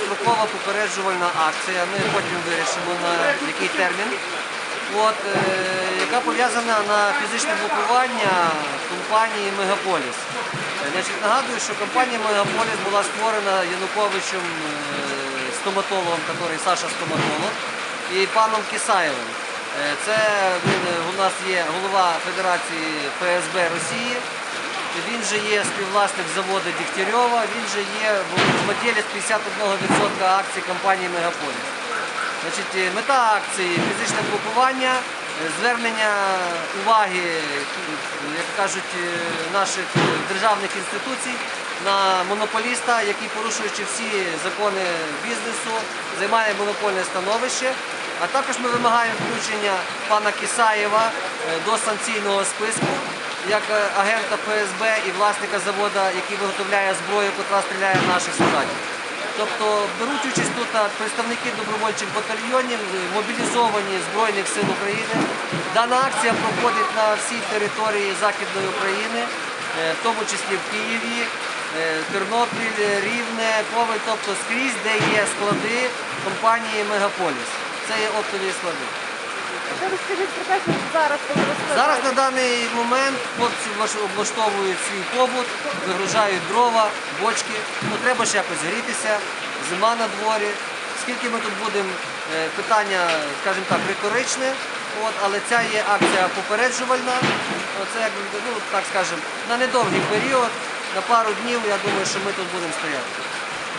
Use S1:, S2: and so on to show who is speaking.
S1: довгострокова попереджувальна акція. Ми потім вирішимо на який термін. От, е, яка пов'язана на фізичне блокування компанії Мегаполіс. Значить, нагадую, що компанія Мегаполіс була створена Януковичем е, стоматологом, який Саша стоматолог, і паном Кисаєвим. Е, Це він е, у нас є голова Федерації ФСБ Росії. Він же є співвласник заводу Дігтярьова, він же є владелець 51% акцій компанії Мегаполіс. Значить, е, мета акції фізичне блокування, е, звернення уваги, е, як кажуть, наших державних інституцій на монополіста, який, порушуючи всі закони бізнесу, займає монопольне становище. А також ми вимагаємо включення пана Кисаєва до санкційного списку як е, агента ФСБ і власника заводу, який виготовляє зброю, яка стріляє в наших солдатів. Тобто беруть участь тут представники добровольчих батальйонів, е, мобілізовані Збройних сил України. Дана акція проходить на всій території Західної України, е, в тому числі в Києві, е, Тернопіль, Рівне, Коваль, тобто скрізь, де є склади компанії Мегаполіс. Це є оптові склади.
S2: Зараз
S1: на даний момент хлопці облаштовують свій побут, вигружають дрова, бочки. Ну, треба ж якось грітися, зима на дворі. Скільки ми тут будемо, е, питання, скажімо так, риторичне, але ця є акція попереджувальна. Це, ну, так скажемо, на недовгий період, на пару днів, я думаю, що ми тут будемо стояти.